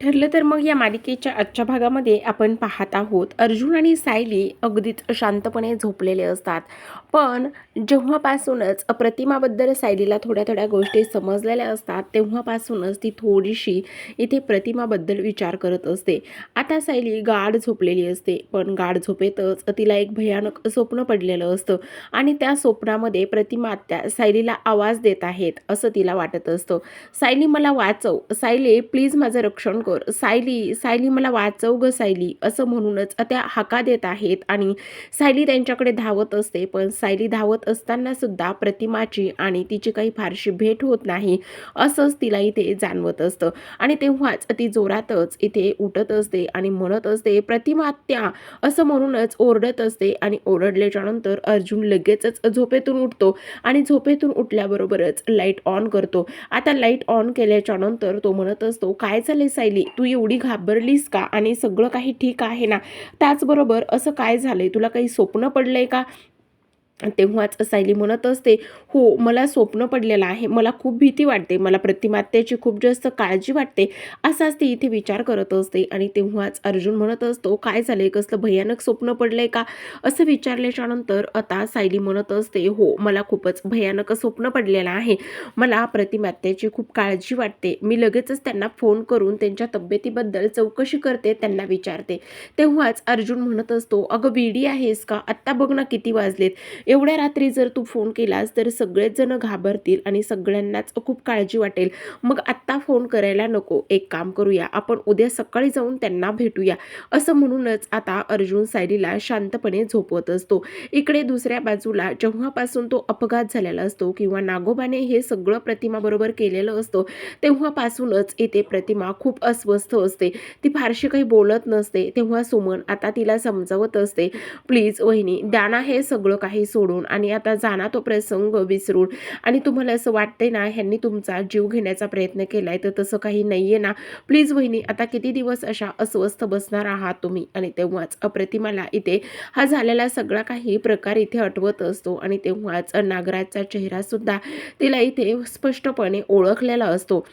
ठरलं तर मग या मालिकेच्या आजच्या भागामध्ये आपण पाहत आहोत. अर्जुन आणि सायली अगदीच शांतपणे झोपलेले असतात. पण जेव्हापासूनच प्रतिमाबद्दल सायलीला थोड्या थोड्या गोष्टी समजलेल्या असतात तेव्हापासूनच ती थोडीशी इथे प्रतिमाबद्दल विचार करत असते. आता सायली गाढ झोपलेली असते पण गाढ झोपेतच तिला एक भयानक स्वप्न पडलेलं असतं आणि त्या स्वप्नामध्ये प्रतिमा त्या सायलीला आवाज देत आहेत असं तिला वाटत असतं. सायली मला वाचव. सायली प्लीज माझं रक्षण कर सायली सायली मला वाचव ग सायली असं म्हणूनच त्या हाका देत आहेत. आणि सायली त्यांच्याकडे धावत असते पण सायली धावत असताना सुद्धा प्रतिमाची आणि तिची काही फारशी भेट होत नाही असंच तिला इथे जाणवत असतं. आणि तेव्हाच ती जोरातच इथे उठत असते आणि म्हणत असते प्रतिमा त्या असं म्हणूनच ओरडत असते. आणि ओरडल्याच्या नंतर अर्जुन लगेचच झोपेतून उठतो आणि झोपेतून उठल्याबरोबरच लाइट ऑन करतो. आता लाइट ऑन केल्याच्यानंतर तो म्हणत असतो काय झाले सायली? तू एवढी घाबरलीस का? आणि सगळं काही ठीक आहे ना? त्याचबरोबर असं काय झालंय? तुला काही स्वप्न पडलंय का? तेव्हाच सायली म्हणत असते हो मला स्वप्न पडलेलं आहे. मला खूप भीती वाटते. मला प्रतिमात्याची खूप जास्त काळजी वाटते. असाच ती इथे विचार करत असते. आणि तेव्हाच अर्जुन म्हणत असतो काय झालंय? कसलं भयानक स्वप्न पडलंय का? असं विचारल्याच्या नंतर आता सायली म्हणत असते हो मला खूपच भयानक स्वप्न पडलेलं आहे. मला प्रतिमात्याची खूप काळजी वाटते. मी लगेचच त्यांना फोन करून त्यांच्या तब्येतीबद्दल चौकशी करते त्यांना विचारते. तेव्हाच अर्जुन म्हणत असतो अगं विडी आहेस का? आत्ता बघ ना किती वाजलेत. एवढ्या रात्री जर तू फोन केलास तर सगळेच जण घाबरतील आणि सगळ्यांनाच खूप काळजी वाटेल. मग आत्ता फोन करायला नको. एक काम करूया. आपण उद्या सकाळी जाऊन त्यांना भेटूया. असं म्हणूनच आता अर्जुन सायलीला शांतपणे झोपवत असतो. इकडे दुसऱ्या बाजूला जेव्हापासून तो अपघात झालेला असतो किंवा नागोबाने हे सगळं प्रतिमाबरोबर केलेलं असतं तेव्हापासूनच इथे प्रतिमा खूप अस्वस्थ असते. ती फारशी काही बोलत नसते. तेव्हा सुमन आता तिला समजावत असते प्लीज वहिनी द्याना हे सगळं काही सोडून आणि आता जाणार तो प्रसंग विसरून. आणि तुम्हाला असं वाटतंय ना ह्यांनी तुमचा जीव घेण्याचा प्रयत्न केलाय तर तसं काही नाहीये ना. प्लीज वहिनी आता किती दिवस अशा अस्वस्थ बसणार आहात तुम्ही? आणि तेव्हाच अप्रतिमाला इथे हा झालेला सगळा काही प्रकार इथे आठवत असतो. आणि तेव्हाच नागराजचा चेहरा सुद्धा तिला इथे स्पष्टपणे ओळखलेला असतो.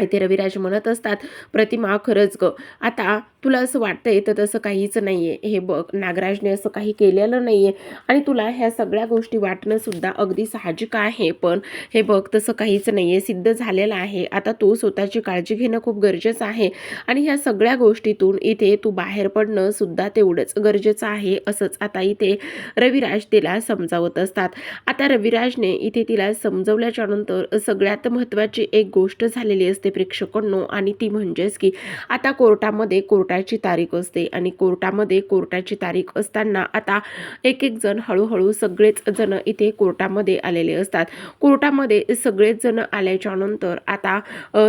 इथे रविराज म्हणत असतात प्रतिमा खरंच ग. आता तुला असं वाटतंय तर तसं काहीच नाही आहे हे बघ नागराजने असं काही केलेलं नाही आहे आणि तुला ह्या सगळ्या गोष्टी वाटणंसुद्धा अगदी साहजिक आहे पण हे बघ तसं काहीच नाही आहे सिद्ध झालेलं आहे. आता तू स्वतःची काळजी घेणं खूप गरजेचं आहे. आणि ह्या सगळ्या गोष्टीतून इथे तू बाहेर पडणं सुद्धा तेवढंच गरजेचं आहे असंच आता इथे रविराज तिला समजावत असतात. आता रविराजने इथे तिला समजवल्याच्या नंतर सगळ्यात महत्त्वाची एक गोष्ट झालेली असते प्रेक्षकांनो आणि ती म्हणजेच की आता कोर्टामध्ये कोर्ट कोर्टाची तारीख असते आणि कोर्टामध्ये कोर्टाची तारीख असताना आता एक एक जण हळूहळू सगळेच जण इथे कोर्टामध्ये आलेले असतात. कोर्टामध्ये सगळेच जण आल्याच्यानंतर आता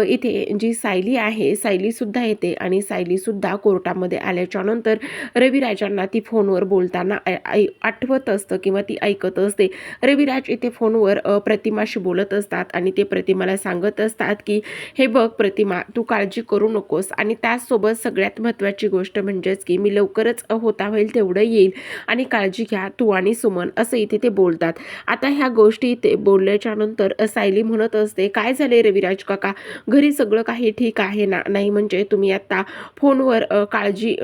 इथे जी सायली आहे सायलीसुद्धा येते आणि सायलीसुद्धा कोर्टामध्ये आल्याच्यानंतर रविराजांना ती फोनवर बोलताना ऐ- आठवत असतं किंवा ती ऐकत असते. रविराज इथे फोनवर प्रतिमाशी बोलत असतात आणि ते प्रतिमाला सांगत असतात की हे बघ प्रतिमा तू काळजी करू नकोस. आणि त्याचसोबत सगळ्यात महत्त्वाची गोष्ट म्हणजेच की मी लवकरच होता होईल तेवढं येईल. आणि काळजी घ्या तू आणि सुमन असं इथे ते बोलतात. आता ह्या गोष्टी ते बोलल्याच्या नंतर सायली म्हणत असते काय झाले रविराज काका? घरी सगळं काही ठीक आहे ना? नाही म्हणजे तुम्ही आत्ता फोनवर काळजी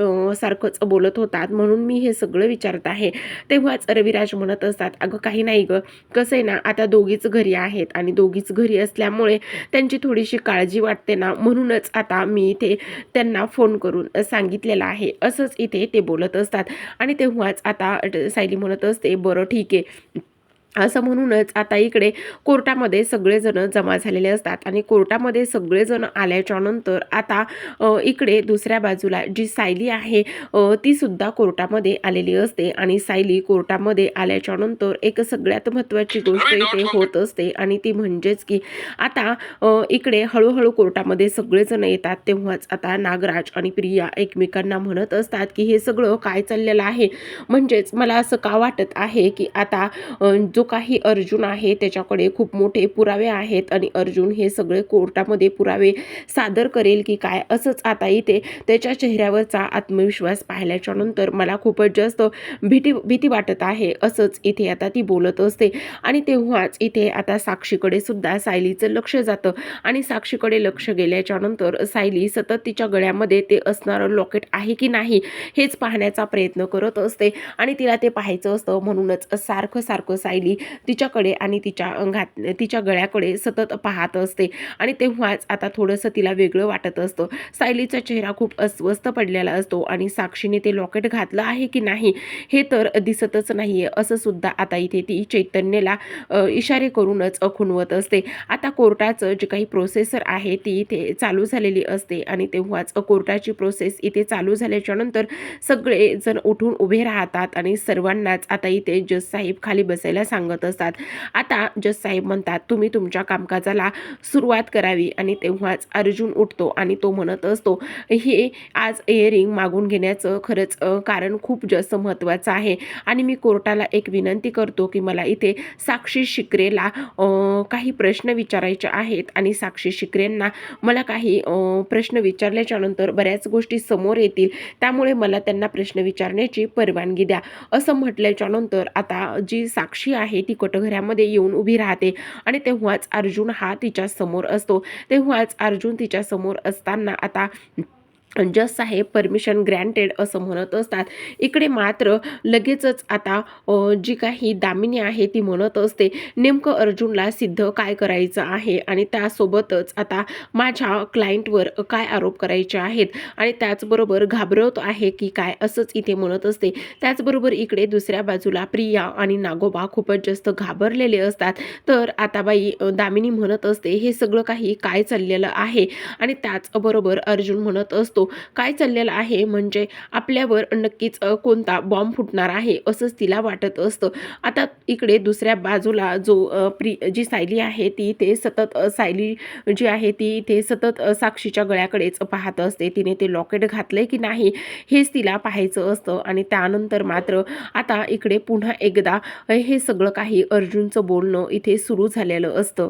सारखंच बोलत होतात. म्हणून मी हे सगळं विचारत आहे. तेव्हाच रविराज म्हणत असतात अगं काही नाही गं. कसं आहे ना आता दोघीच घरी आहेत आणि दोघीच घरी असल्यामुळे त्यांची थोडीशी काळजी वाटते ना? म्हणूनच आता मी इथे त्यांना फोन करून सांगितलेलं आहे. असंच इथे ते बोलत असतात. आणि तेव्हाच आता सायली म्हणत असते बरं ठीक आहे. असं म्हणूनच आता इकडे कोर्टामध्ये सगळेजण जमा झालेले असतात आणि कोर्टामध्ये सगळेजण आल्याच्यानंतर आता इकडे दुसऱ्या बाजूला जी सायली आहे अ, ती सुद्धा कोर्टामध्ये आलेली असते आणि सायली कोर्टामध्ये आल्याच्यानंतर एक सगळ्यात महत्त्वाची गोष्ट इथे होत असते आणि ती म्हणजेच की आता इकडे हळूहळू कोर्टामध्ये सगळेजण येतात तेव्हाच आता नागराज आणि प्रिया एकमेकांना म्हणत असतात की हे सगळं काय चाललेलं आहे? म्हणजेच मला असं का वाटत आहे की आता जो काही अर्जुन आहे त्याच्याकडे खूप मोठे पुरावे आहेत आणि अर्जुन हे सगळे कोर्टामध्ये पुरावे सादर करेल की काय असंच आता इथे त्याच्या चेहऱ्यावरचा आत्मविश्वास पाहिल्याच्या नंतर मला खूपच जास्त भीती भीती वाटत आहे असंच इथे आता ती बोलत असते. आणि तेव्हाच इथे आता साक्षीकडे सुद्धा सायलीचं लक्ष जातं आणि साक्षीकडे लक्ष गेल्याच्यानंतर सायली सतत तिच्या गळ्यामध्ये ते असणारं लॉकेट आहे की नाही हेच पाहण्याचा प्रयत्न करत असते आणि तिला ते पाहायचं असतं म्हणूनच सारखं सारखं सायली तिच्याकडे आणि तिच्या घात तिच्या गळ्याकडे सतत पाहत असते. आणि तेव्हाच आता थोडंसं तिला वेगळं वाटत असतं. सायलीचा चेहरा खूप अस्वस्थ पडलेला असतो आणि साक्षीने ते लॉकेट घातलं आहे की नाही हे तर दिसतच नाही आहे असं सुद्धा आता इथे ती चैतन्यला इशारे करूनच खुणवत असते. आता कोर्टाचं जे काही प्रोसेसर आहे ती इथे चालू झालेली असते आणि तेव्हाच कोर्टाची प्रोसेस इथे चालू झाल्याच्यानंतर सगळे जण उठून उभे राहतात आणि सर्वांनाच आता इथे जज साहेब खाली बसायला सांगत असतात. आता जस साहेब म्हणतात तुम्ही तुमच्या कामकाजाला सुरुवात करावी. आणि तेव्हाच अर्जुन उठतो आणि तो म्हणत असतो हे आज एअरिंग मागून घेण्याचं खरंच कारण खूप जास्त महत्त्वाचं आहे. आणि मी कोर्टाला एक विनंती करतो की मला इथे साक्षी शिकरेला काही प्रश्न विचारायचे आहेत. आणि साक्षी शिकरेंना मला काही प्रश्न विचारल्याच्या नंतर बऱ्याच गोष्टी समोर येतील. त्यामुळे मला त्यांना प्रश्न विचारण्याची परवानगी द्या. असं म्हटल्याच्या नंतर आता जी साक्षी आहे ती कटघऱ्यामध्ये येऊन उभी राहते. आणि तेव्हाच अर्जुन हा तिच्या समोर असतो. तेव्हाच अर्जुन तिच्या समोर असताना आता जस साहेब परमिशन ग्रँटेड असं म्हणत असतात. इकडे मात्र लगेचच आता जी काही दामिनी आहे ती म्हणत असते नेमकं अर्जुनला सिद्ध काय करायचं आहे? आणि त्यासोबतच आता माझ्या क्लायंटवर काय आरोप करायचे आहेत? आणि त्याचबरोबर घाबरत आहे की काय? असंच इथे म्हणत असते. त्याचबरोबर इकडे दुसऱ्या बाजूला प्रिया आणि नागोबा खूपच जास्त घाबरलेले असतात. तर आता बाई दामिनी म्हणत असते हे सगळं काही काय चाललेलं आहे? आणि त्याचबरोबर अर्जुन म्हणत असतो काय चाललेलं आहे म्हणजे आपल्यावर नक्कीच कोणता बॉम्ब फुटणार आहे असंच तिला वाटत असतं. आता इकडे दुसऱ्या बाजूला जो प्री जी सायली आहे ती ते सतत सायली जी आहे ती इथे सतत साक्षीच्या गळ्याकडेच पाहत असते. तिने ते लॉकेट घातलंय की नाही हेच तिला पाहायचं असतं आणि त्यानंतर मात्र आता इकडे पुन्हा एकदा हे सगळं काही अर्जुनचं बोलणं इथे सुरू झालेलं असतं.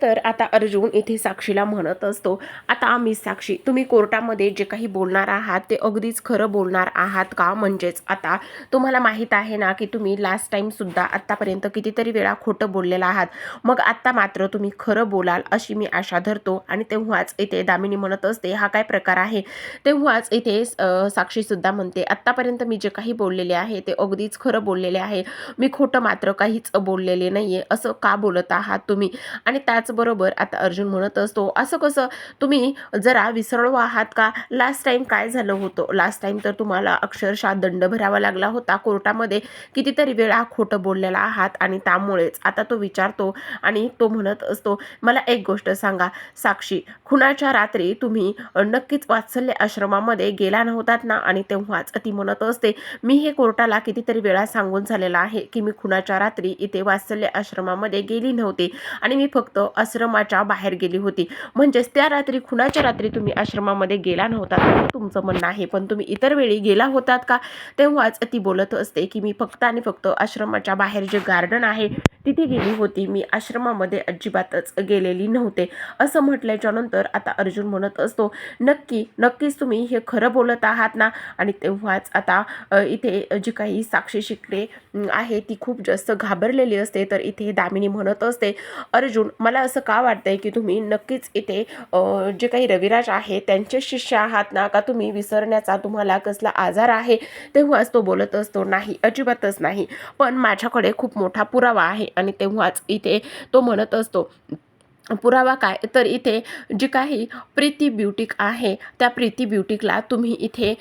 तर आता अर्जुन इथे साक्षीला म्हणत असतो आता आम्ही साक्षी तुम्ही कोर्टामध्ये जे काही बोलणार आहात ते अगदीच खरं बोलणार आहात का? म्हणजेच आता तुम्हाला माहीत आहे ना की तुम्ही लास्ट टाईमसुद्धा आत्तापर्यंत कितीतरी वेळा खोटं बोललेला आहात. मग आत्ता मात्र तुम्ही खरं बोलाल अशी मी आशा धरतो. आणि तेव्हाच इथे दामिनी म्हणत असते हा काय प्रकार आहे? तेव्हाच इथे साक्षीसुद्धा म्हणते आत्तापर्यंत मी जे काही बोललेले आहे ते अगदीच खरं बोललेले आहे. मी खोटं मात्र काहीच बोललेले नाही आहे असं का बोलत आहात तुम्ही? आणि त्याच त्याचबरोबर आता अर्जुन म्हणत असतो असं कसं? तुम्ही जरा विसरलो आहात का? लास्ट टाईम काय झालं होतं? लास्ट टाईम तर तुम्हाला अक्षरशः दंड भरावा लागला होता. कोर्टामध्ये कितीतरी वेळा खोटं बोललेला आहात आणि त्यामुळेच आता तो विचारतो आणि तो म्हणत असतो मला एक गोष्ट सांगा. साक्षी खुनाच्या रात्री तुम्ही नक्कीच वात्सल्य आश्रमामध्ये गेला नव्हतात ना? आणि तेव्हाच ती म्हणत असते मी हे कोर्टाला कितीतरी वेळा सांगून झालेलं आहे की मी खुनाच्या रात्री इथे वात्सल्य आश्रमामध्ये गेली नव्हती आणि मी फक्त आश्रमाच्या बाहेर गेली होती. म्हणजेच त्या रात्री खुनाच्या रात्री तुम्ही आश्रमामध्ये गेला नव्हता असं तुमचं म्हणणं आहे. पण तुम्ही इतर वेळी गेला होतात का? तेव्हाच ती बोलत असते की मी फक्त आणि फक्त आश्रमाच्या बाहेर जे गार्डन आहे तिथे गेली होती. मी आश्रमामध्ये अजिबातच गेलेली नव्हते. असं म्हटल्याच्या नंतर आता अर्जुन म्हणत असतो नक्की नक्कीच तुम्ही हे खरं बोलत आहात ना? आणि तेव्हाच आता इथे जी काही साक्षी शिकणे आहे ती खूप जास्त घाबरलेली असते. तर इथे दामिनी म्हणत असते अर्जुन मला असं का वाटतंय की तुम्ही नक्कीच इथे जे काही रविराज आहे त्यांचे शिष्य आहात ना? का तुम्ही विसरण्याचा तुम्हाला कसला आजार आहे? तेव्हाच तो बोलत असतो नाही अजिबातच नाही. पण माझ्याकडे खूप मोठा पुरावा आहे. आणि तेव्हाच इथे तो म्हणत असतो पुरावा काय? तर इथे जी काही प्रीती ब्युटिक आहे त्या प्रीती ब्युटिकला तुम्ही इथे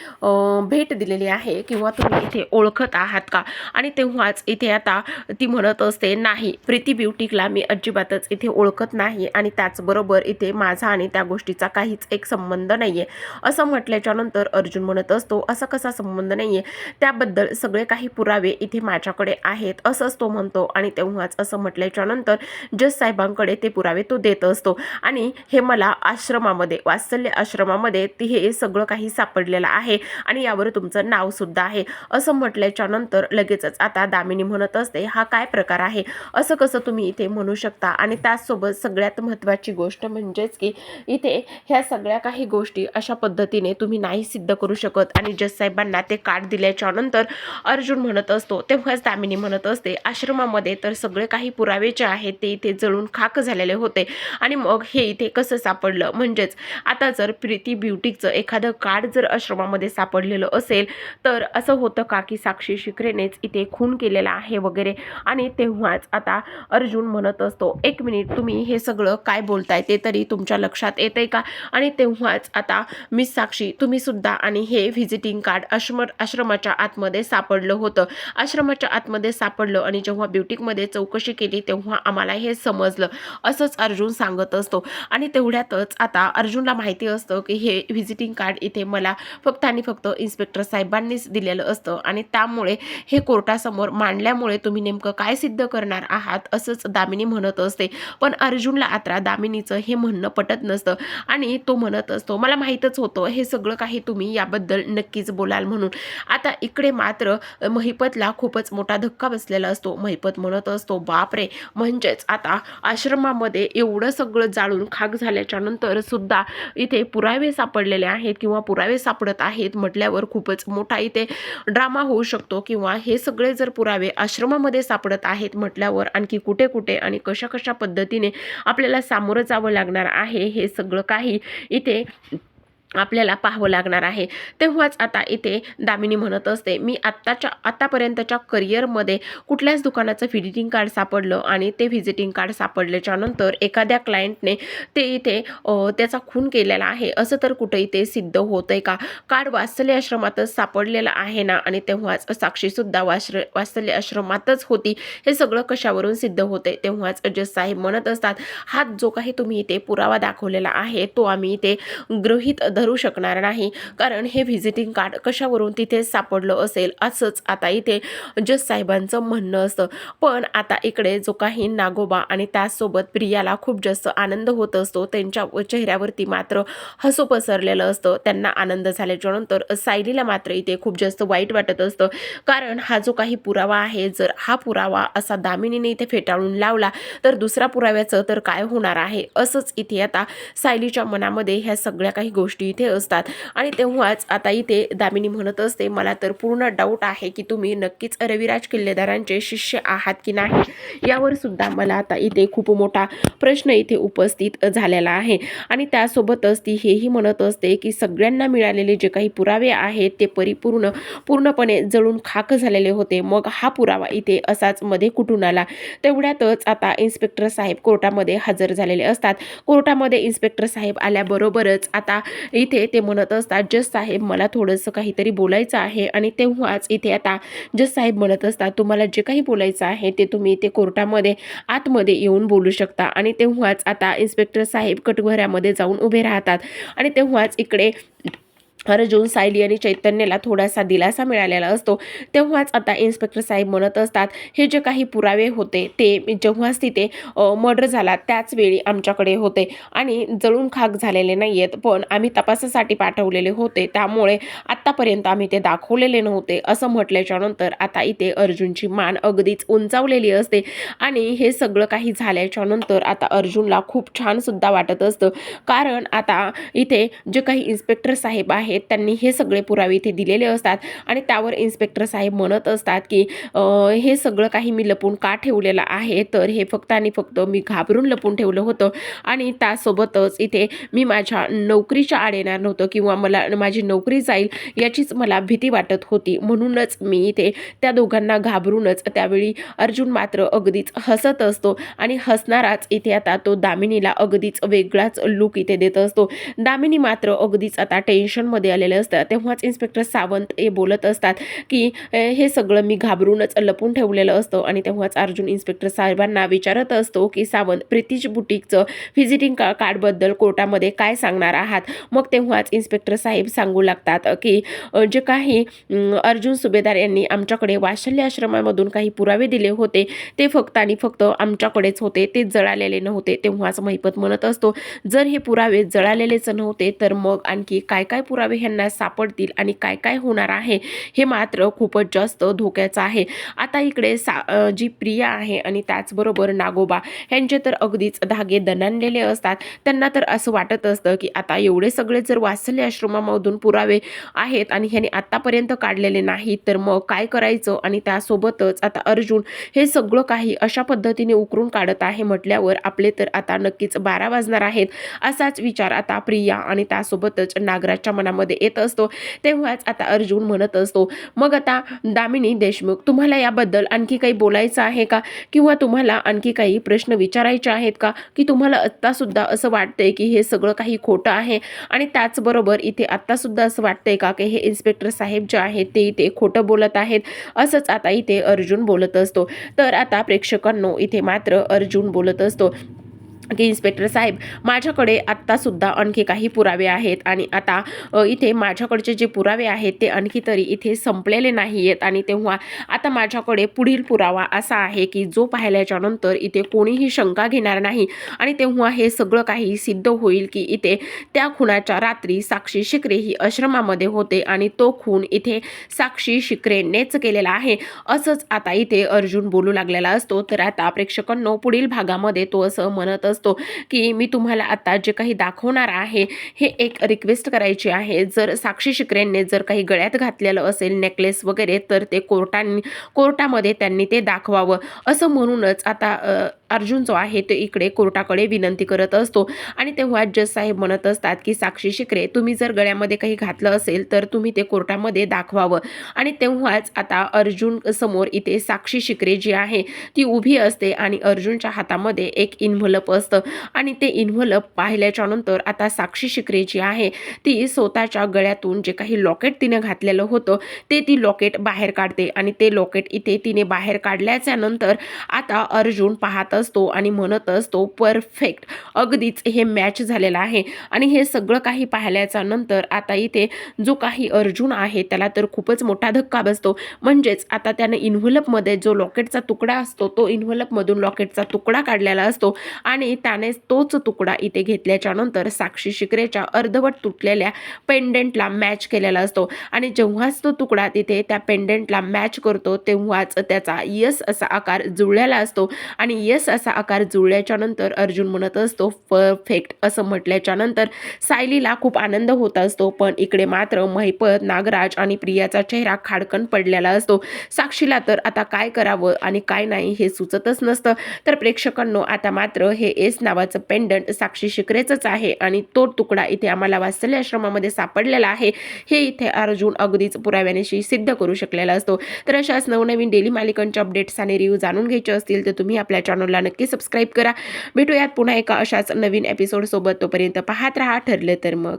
भेट दिलेली आहे किंवा तुम्ही इथे ओळखत आहात का? आणि तेव्हाच इथे आता ती म्हणत असते नाही प्रीती ब्युटिकला मी अजिबातच इथे ओळखत नाही आणि त्याचबरोबर इथे माझा आणि त्या गोष्टीचा काहीच एक संबंध नाही आहे असं म्हटल्याच्या नंतर अर्जुन म्हणत असतो असा कसा संबंध नाही आहे त्याबद्दल सगळे काही पुरावे इथे माझ्याकडे आहेत. असंच तो म्हणतो आणि तेव्हाच असं म्हटल्याच्या नंतर जज साहेबांकडे ते पुरावे तो तो देत असतो. आणि हे मला आश्रमामध्ये वात्सल्य आश्रमामध्ये ती हे सगळं काही सापडलेलं आहे आणि यावर तुमचं नाव सुद्धा आहे. असं म्हटल्याच्या नंतर लगेचच आता दामिनी म्हणत असते हा काय प्रकार आहे? असं कसं तुम्ही इथे म्हणू शकता? आणि त्याचसोबत सगळ्यात महत्त्वाची गोष्ट म्हणजेच की इथे ह्या सगळ्या काही गोष्टी अशा पद्धतीने तुम्ही नाही सिद्ध करू शकत. आणि जससाहेबांना ते कार्ड दिल्याच्या नंतर अर्जुन म्हणत असतो तेव्हाच दामिनी म्हणत असते आश्रमामध्ये तर सगळे काही पुरावे जे आहेत ते इथे जळून खाक झालेले होते. आणि मग हे इथे कसं सापडलं? म्हणजेच आता जर प्रीती ब्युटीचं एखादं कार्ड जर आश्रमामध्ये सापडलेलं असेल तर असं होतं का की साक्षी शिकरेनेच इथे खून केलेला आहे वगैरे? आणि तेव्हाच आता अर्जुन म्हणत असतो एक मिनिट तुम्ही हे सगळं काय बोलताय? ते तरी तुमच्या लक्षात येतंय का? आणि तेव्हाच आता मिस साक्षी तुम्ही सुद्धा आणि हे व्हिजिटिंग कार्ड आश्रम आश्रमाच्या आतमध्ये सापडलं होतं. आश्रमाच्या आतमध्ये सापडलं आणि जेव्हा ब्युटीकमध्ये चौकशी केली तेव्हा आम्हाला हे समजलं. असंच अर्जुन सांगत असतो. आणि तेवढ्यातच आता अर्जुनला माहिती असतं की हे व्हिजिटिंग कार्ड इथे मला फक्त आणि फक्त इन्स्पेक्टर साहेबांनीच दिलेलं असतं. आणि त्यामुळे हे कोर्टासमोर मांडल्यामुळे तुम्ही नेमकं काय सिद्ध करणार आहात असंच दामिनी म्हणत असते. पण अर्जुनला आता दामिनीचं हे म्हणणं पटत नसतं. आणि तो म्हणत असतो मला माहीतच होतं हे सगळं काही तुम्ही याबद्दल नक्कीच बोलाल म्हणून. आता इकडे मात्र महिपतला खूपच मोठा धक्का बसलेला असतो. महिपत म्हणत असतो बापरे! म्हणजेच आता आश्रमामध्ये एवढं सगळं जाळून खाक झाल्याच्यानंतर सुद्धा इथे पुरावे सापडलेले आहेत किंवा पुरावे सापडत आहेत म्हटल्यावर खूपच मोठा इथे ड्रामा होऊ शकतो किंवा हे सगळे जर पुरावे आश्रमामध्ये सापडत आहेत म्हटल्यावर आणखी कुठे कुठे आणि कशा कशा पद्धतीने आपल्याला सामोरं जावं लागणार आहे हे सगळं काही इथे आपल्याला पाहावं लागणार आहे. तेव्हाच आता इथे दामिनी म्हणत असते मी आत्ताच्या आत्तापर्यंतच्या करिअरमध्ये कुठल्याच दुकानाचं व्हिजिटिंग कार्ड सापडलं आणि ते व्हिजिटिंग कार्ड सापडल्याच्या नंतर एखाद्या क्लायंटने ते इथे त्याचा खून केलेला आहे. असं तर कुठं इथे सिद्ध होतं आहे का? कार्ड वात्सल्य आश्रमातच सापडलेलं आहे ना? आणि तेव्हाच साक्षीसुद्धा वाश्र वात्सल्य आश्रमातच होती. हे सगळं कशावरून सिद्ध होते तेव्हाच जज साहेब म्हणत असतात हात जो काही तुम्ही इथे पुरावा दाखवलेला आहे तो आम्ही इथे गृहीत धरू शकणार नाही. कारण हे व्हिजिटिंग कार्ड कशावरून तिथे सापडलं असेल? असंच आता इथे जस साहेबांचं म्हणणं असतं. पण आता इकडे जो काही नागोबा आणि त्याचसोबत प्रियाला खूप जास्त आनंद होत असतो त्यांच्या चेहऱ्यावरती मात्र हसू पसरलेलं असतं. त्यांना आनंद झाल्याच्यानंतर सायलीला मात्र इथे खूप जास्त वाईट वाटत असतं. कारण हा जो काही पुरावा आहे जर हा पुरावा असा दामिनीने इथे फेटाळून लावला तर दुसरा पुराव्याचं तर काय होणार आहे? असंच इथे आता सायलीच्या मनामध्ये ह्या सगळ्या काही गोष्टी इथे असतात. आणि तेव्हाच आता इथे दामिनी म्हणत असते मला तर पूर्ण डाऊट आहे की तुम्ही नक्कीच रविराज किल्लेदारांचे शिष्य आहात की नाही? यावर सुद्धा मला आता इथे खूप मोठा प्रश्न इथे उपस्थित झालेला आहे. आणि त्यासोबतच ती हेही म्हणत असते की सगळ्यांना मिळालेले जे काही पुरावे आहेत ते परिपूर्ण पूर्णपणे जळून खाक झालेले होते. मग हा पुरावा इथे असाच मध्ये कुठून आला? तेवढ्यातच आता इन्स्पेक्टर साहेब कोर्टामध्ये हजर झालेले असतात. कोर्टामध्ये इन्स्पेक्टर साहेब आल्याबरोबरच आता इथे ते म्हणत असतात जज साहेब मला थोडंसं काहीतरी बोलायचं आहे. आणि तेव्हाच इथे आता जज साहेब म्हणत असतात तुम्हाला जे काही बोलायचं आहे ते तुम्ही इथे कोर्टामध्ये आतमध्ये येऊन बोलू शकता. आणि तेव्हाच आता इन्स्पेक्टर साहेब कटघऱ्यामध्ये जाऊन उभे राहतात. आणि तेव्हाच इकडे अर्जुन सायली आणि चैतन्याला थोडासा दिलासा मिळालेला असतो. तेव्हाच आता इन्स्पेक्टर साहेब म्हणत असतात हे जे काही पुरावे होते ते जेव्हाच तिथे मर्डर झाला त्याच वेळी आमच्याकडे होते. आणि जळून खाक झालेले नाही आहेत पण आम्ही तपासासाठी पाठवलेले होते. त्यामुळे आत्तापर्यंत आम्ही ते दाखवलेले नव्हते. असं म्हटल्याच्या नंतर आता इथे अर्जुनची मान अगदीच उंचावलेली असते. आणि हे सगळं काही झाल्याच्यानंतर आता अर्जुनला खूप छानसुद्धा वाटत असतं. कारण आता इथे जे काही इन्स्पेक्टर साहेब आहे आहेत त्यांनी हे सगळे पुरावे इथे दिलेले असतात. आणि त्यावर इन्स्पेक्टर साहेब म्हणत असतात की हे सगळं काही मी लपून का ठेवलेलं आहे? तर हे फक्त आणि फक्त मी घाबरून लपून ठेवलं होतं. आणि त्यासोबतच इथे मी माझ्या नोकरीच्या आड येणार नव्हतं किंवा मला माझी नोकरी जाईल याचीच मला भीती वाटत होती. म्हणूनच मी इथे त्या दोघांना घाबरूनच त्यावेळी अर्जुन मात्र अगदीच हसत असतो. आणि हसणाराच इथे आता तो दामिनीला अगदीच वेगळाच लुक इथे देत असतो. दामिनी मात्र अगदीच आता टेन्शनमध्ये आश्रमामध्ये आलेलं असतं तेव्हाच इन्स्पेक्टर सावंत हे बोलत असतात की हे सगळं मी घाबरूनच लपून ठेवलेलं असतं. आणि तेव्हाच अर्जुन इन्स्पेक्टर साहेबांना विचारत असतो की सावंत प्रितीज बुटीकचं व्हिजिटिंग का कार्डबद्दल कोर्टामध्ये काय सांगणार आहात? मग तेव्हाच इन्स्पेक्टर साहेब सांगू लागतात की जे काही अर्जुन सुभेदार यांनी आमच्याकडे वाशल्य आश्रमामधून काही पुरावे दिले होते ते फक्त आणि फक्त आमच्याकडेच होते ते जळालेले नव्हते. तेव्हाच महिपत म्हणत असतो जर हे पुरावे जळालेलेच नव्हते तर मग आणखी काय काय पुरावे ह्यांना सापडतील आणि काय काय होणार आहे हे मात्र खूपच जास्त धोक्याचं आहे. आता इकडे सा जी प्रिया आहे आणि त्याचबरोबर नागोबा ह्यांचे तर अगदीच धागे दणाणलेले असतात. त्यांना तर असं वाटत असतं की आता एवढे सगळे जर वासल्य आश्रमामधून पुरावे आहेत आणि ह्याने आत्तापर्यंत काढलेले नाहीत तर मग काय करायचं? आणि त्यासोबतच आता अर्जुन हे सगळं काही अशा पद्धतीने उकरून काढत आहे म्हटल्यावर आपले तर आता नक्कीच बारा वाजणार आहेत असाच विचार आता प्रिया आणि त्यासोबतच नागराजच्या मनामध्ये येत असतो. तेव्हाच आता अर्जुन म्हणत असतो मग आता दामिनी देशमुख तुम्हाला याबद्दल आणखी काही बोलायचं आहे का? किंवा तुम्हाला आणखी काही प्रश्न विचारायचे आहेत का? की तुम्हाला आत्तासुद्धा असं वाटतंय की हे सगळं काही खोटं आहे? आणि त्याचबरोबर इथे आत्तासुद्धा असं वाटतंय का की हे इन्स्पेक्टर साहेब जे आहेत ते इथे खोटं बोलत आहेत? असंच आता इथे अर्जुन बोलत असतो. तर आता प्रेक्षकांनो इथे मात्र अर्जुन बोलत असतो की इन्स्पेक्टर साहेब माझ्याकडे आत्तासुद्धा आणखी काही पुरावे आहेत आणि आता इथे माझ्याकडचे जे पुरावे आहेत ते आणखी तरी इथे संपलेले नाही आहेत आणि तेव्हा आता माझ्याकडे पुढील पुरावा असा आहे की जो पाहिल्याच्यानंतर इथे कोणीही शंका घेणार नाही आणि तेव्हा हे सगळं काही सिद्ध होईल की इथे त्या खुनाच्या रात्री साक्षी शिकरे ही आश्रमामध्ये होते आणि तो खून इथे साक्षी शिकरेनेच केलेला आहे. असंच आता इथे अर्जुन बोलू लागलेला असतो. तर आता प्रेक्षकांनो पुढील भागामध्ये तो असं म्हणत असतो की मी तुम्हाला आता जे काही दाखवणार आहे हे एक रिक्वेस्ट करायची आहे. जर साक्षी शिकरेंनी जर काही गळ्यात घातलेलं असेल नेकलेस वगैरे तर ते कोर्टांनी कोर्टामध्ये त्यांनी ते दाखवावं. असं म्हणूनच आता अर्जुन जो आहे तो इकडे कोर्टाकडे विनंती करत असतो. आणि तेव्हा जज साहेब म्हणत असतात की साक्षी शिकरे तुम्ही जर गळ्यामध्ये काही घातलं असेल तर तुम्ही ते कोर्टामध्ये दाखवावं. आणि तेव्हाच आता अर्जुन समोर इथे साक्षी शिकरे जी आहे ती उभी असते आणि अर्जुनच्या हातामध्ये एक इन्व्हलप असतं. आणि ते इन्व्हलप पाहिल्याच्या नंतर आता साक्षी शिकरे जी आहे ती स्वतःच्या गळ्यातून जे काही लॉकेट तिने घातलेलं होतं ते ती लॉकेट बाहेर काढते. आणि ते लॉकेट इथे तिने बाहेर काढल्याच्या नंतर आता अर्जुन पाहत असतो आणि म्हणत असतो परफेक्ट. अगदीच हे मॅच झालेलं आहे. आणि हे सगळं काही पाहिल्याच्या नंतर आता इथे जो काही अर्जुन आहे त्याला तर खूपच मोठा धक्का बसतो. म्हणजेच आता त्यानं इन्व्हलपमध्ये जो लॉकेटचा तुकडा असतो तो इन्व्हलपमधून लॉकेटचा तुकडा काढलेला असतो आणि त्याने तोच तुकडा इथे घेतल्याच्या नंतर साक्षी शिकरेच्या अर्धवट तुटलेल्या पेंडेंटला मॅच केलेला असतो. आणि जेव्हाच तो तुकडा तिथे त्या पेंडेंटला मॅच करतो तेव्हाच त्याचा यस असा आकार जुळलेला असतो. आणि यस असा आकार जुळल्याच्या नंतर अर्जुन म्हणत असतो परफेक्ट असं म्हटल्याच्या नंतर सायलीला खूप आनंद होत असतो पण इकडे मात्र महिपत नागराज आणि प्रियाचा चेहरा खाडकन पडलेला असतो. साक्षीला तर आता काय करावं आणि काय नाही हे सुचतच नसतं. तर प्रेक्षकांनो आता मात्र हे एस नावाचं पेंडंट साक्षी शिकरेचंच आहे आणि तो तुकडा इथे आम्हाला वात्सल्य आश्रमामध्ये सापडलेला आहे. हे इथे अर्जुन अगदीच पुराव्यानेशी सिद्ध करू शकलेला असतो. तर अशाच नवनवीन डेली मालिकांच्या अपडेट्स आणि रिव्ह्यू जाणून घ्यायचे असतील तर तुम्ही आपल्या चॅनलला चॅनलला नक्की सबस्क्राईब करा. भेटूयात पुन्हा एका अशाच नवीन एपिसोडसोबत तोपर्यंत पाहत राहा. ठरलं तर मग.